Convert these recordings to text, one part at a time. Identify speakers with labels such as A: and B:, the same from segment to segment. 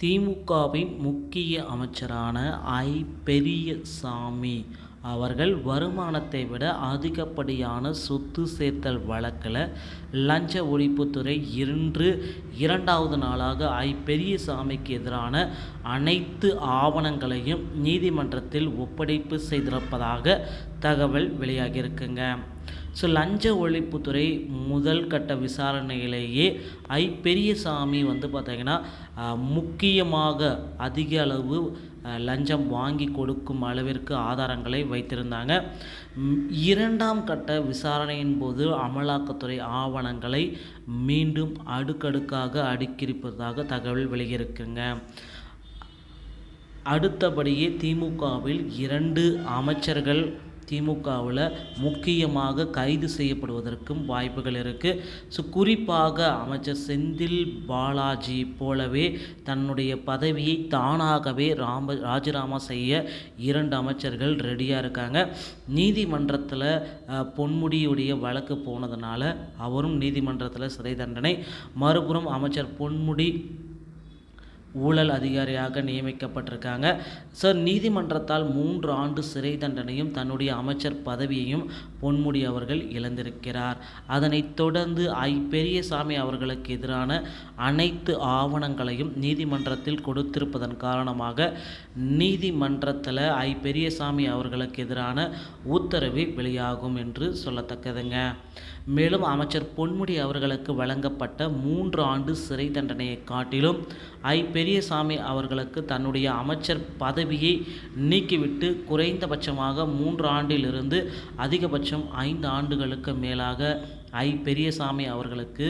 A: திமுகவின் முக்கிய அமைச்சரான ஐ. பெரியசாமி அவர்கள் வருமானத்தை விட அதிகப்படியான சொத்து சேர்த்தல் வழக்கில் லஞ்ச ஒழிப்புத்துறை இன்று இரண்டாவது நாளாக ஐ. பெரியசாமிக்கு எதிரான அனைத்து ஆவணங்களையும் நீதிமன்றத்தில் ஒப்படைப்பு செய்திருப்பதாக தகவல் வெளியாகியிருக்குங்க ஸோ லஞ்ச ஒழிப்புத்துறை முதல் கட்ட விசாரணையிலேயே ஐ. பெரியசாமி வந்து பார்த்திங்கன்னா முக்கியமாக அதிக அளவு லஞ்சம் வாங்கி கொடுக்கும் அளவிற்கு ஆதாரங்களை வைத்திருந்தாங்க இரண்டாம் கட்ட விசாரணையின் போது அமலாக்கத்துறை ஆவணங்களை மீண்டும் அடுக்கடுக்காக அடுக்கியிருப்பதாக தகவல் வெளியிருக்குங்க அடுத்தபடியே திமுகவில் இரண்டு அமைச்சர்கள் திமுகவில் முக்கியமாக கைது செய்யப்படுவதற்கும் வாய்ப்புகள் இருக்குது ஸோ குறிப்பாக அமைச்சர் செந்தில் பாலாஜி போலவே தன்னுடைய பதவியை தானாகவே ராம ராஜினாமா செய்ய இரண்டு அமைச்சர்கள் ரெடியாக இருக்காங்க. நீதிமன்றத்தில் பொன்முடியுடைய வழக்கு போனதுனால அவரும் நீதிமன்றத்தில் சிறை தண்டனை. மறுபுறம் அமைச்சர் பொன்முடி ஊழல் அதிகாரியாக நியமிக்கப்பட்டிருக்காங்க. சார் நீதிமன்றத்தால் மூன்று ஆண்டு சிறை தண்டனையும் தன்னுடைய அமைச்சர் பதவியையும் பொன்முடி அவர்கள் இழந்திருக்கிறார். அதனைத் தொடர்ந்து ஐ. பெரியசாமி அவர்களுக்கு எதிரான அனைத்து ஆவணங்களையும் நீதிமன்றத்தில் கொடுத்திருப்பதன் காரணமாக நீதிமன்றத்தில் ஐ. பெரியசாமி அவர்களுக்கு எதிரான உத்தரவு வெளியாகும் என்று சொல்லத்தக்கதுங்க. மேலும் அமைச்சர் பொன்முடி அவர்களுக்கு வழங்கப்பட்ட மூன்று ஆண்டு சிறை தண்டனையை காட்டிலும் ஐ. பெரியசாமி அவர்களுக்கு தன்னுடைய அமைச்சர் பதவியை நீக்கிவிட்டு குறைந்தபட்சமாக மூன்று ஆண்டிலிருந்து அதிகபட்சம் ஐந்து ஆண்டுகளுக்கு மேலாக ஐ பெரியசாமி அவர்களுக்கு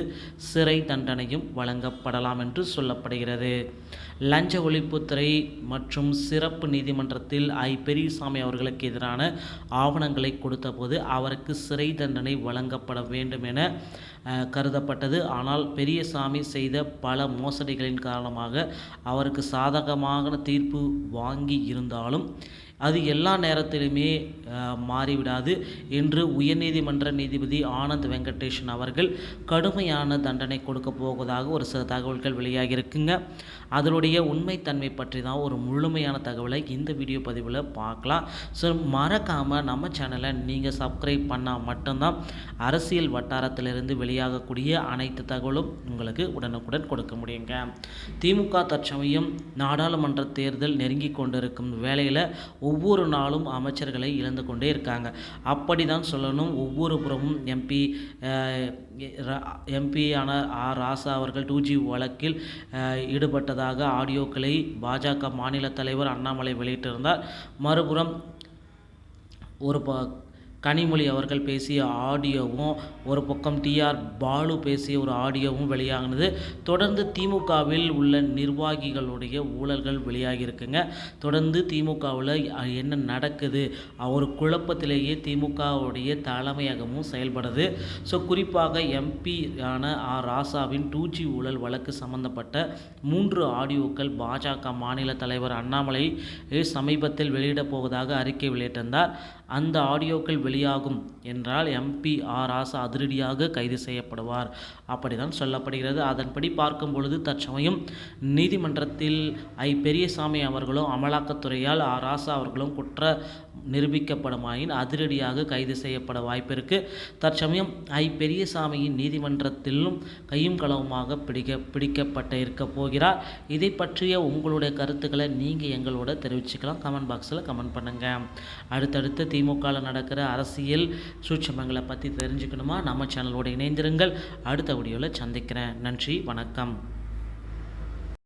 A: சிறை தண்டனையும் வழங்கப்படலாம் என்று சொல்லப்படுகிறது. லஞ்ச ஒழிப்புத்துறை மற்றும் சிறப்பு நீதிமன்றத்தில் ஐ பெரியசாமி அவர்களுக்கு எதிரான ஆவணங்களை கொடுத்தபோது அவருக்கு சிறை தண்டனை வழங்கப்பட வேண்டும் என கருதப்பட்டது. ஆனால் பெரியசாமி செய்த பல மோசடிகளின் காரணமாக அவருக்கு சாதகமான தீர்ப்பு வாங்கி இருந்தாலும் அது எல்லா நேரத்திலுமே மாறிவிடாது என்று உயர்நீதிமன்ற நீதிபதி ஆனந்த் வெங்கட் வெங்கடேஷன் அவர்கள் கடுமையான தண்டனை கொடுக்க போவதாக ஒரு சில தகவல்கள் வெளியாகியிருக்குங்க. அதனுடைய உண்மைத்தன்மை பற்றி தான் ஒரு முழுமையான தகவலை இந்த வீடியோ பதிவில் பார்க்கலாம். ஸோ மறக்காமல் நம்ம சேனலை நீங்கள் சப்ஸ்கிரைப் பண்ணால் மட்டும்தான் அரசியல் வட்டாரத்திலிருந்து வெளியாகக்கூடிய அனைத்து தகவலும் உங்களுக்கு உடனுக்குடன் கொடுக்க முடியுங்க. திமுக தற்சமயம் நாடாளுமன்ற தேர்தல் நெருங்கி கொண்டிருக்கும் வேளையில் ஒவ்வொரு நாளும் அமைச்சர்களை இழந்து கொண்டே இருக்காங்க. அப்படி தான் சொல்லணும். ஒவ்வொரு புறமும் எம்பி எம்பியான ஆர் ராசா அவர்கள் டூ ஜி வழக்கில் ஈடுபட்டதாக ஆடியோக்களை பாஜக மாநில தலைவர் அண்ணாமலை வெளியிட்டிருந்தார். மறுபுறம் ஒரு ப கனிமொழி அவர்கள் பேசிய ஆடியோவும் ஒரு பக்கம் டிஆர் பாலு பேசிய ஒரு ஆடியோவும் வெளியாகினது தொடர்ந்து திமுகவில் உள்ள நிர்வாகிகளுடைய ஊழல்கள் வெளியாகியிருக்குங்க. தொடர்ந்து திமுகவில் என்ன நடக்குது? ஒரு குழப்பத்திலேயே திமுகவுடைய தலைமையகமும் செயல்படுது. ஸோ குறிப்பாக எம்பி ஆன ஆர் ராசாவின் டூஜி ஊழல் வழக்கு சம்பந்தப்பட்ட மூன்று ஆடியோக்கள் பாஜக மாநில தலைவர் அண்ணாமலை சமீபத்தில் வெளியிடப் போவதாக அறிக்கை வெளியிட்டிருந்தார். அந்த ஆடியோக்கள் வெளியாகும் என்றால் எம்பி ஆர் ராசா அதிரடியாக கைது செய்யப்படுவார். அப்படிதான் சொல்லப்படுகிறது. அதன்படி பார்க்கும் பொழுது தற்சமயம் நீதிமன்றத்தில் ஐ பெரியசாமி அவர்களும் அமலாக்கத்துறையால் ஆர் ராசா அவர்களும் குற்ற நிரூபிக்கப்படுமாயின் அதிரடியாக கைது செய்யப்பட வாய்ப்பிருக்கு. தற்சமயம் ஐ பெரியசாமியின் நீதிமன்றத்திலும் கையும் களவுமாக பிடிக்க பிடிக்கப்பட்டு இருக்க போகிறார். இதை பற்றிய உங்களுடைய கருத்துக்களை நீங்கள் எங்களோட தெரிவிச்சுக்கலாம். கமெண்ட் பாக்ஸில் கமெண்ட் பண்ணுங்கள் அடுத்தடுத்து திமுகவில் நடக்கிற அரசியல் சூட்சமங்களை பற்றி தெரிஞ்சுக்கணுமா? நம்ம சேனலோடு இணைந்திருங்கள். அடுத்த வீடியோவில் சந்திக்கிறேன். நன்றி வணக்கம்.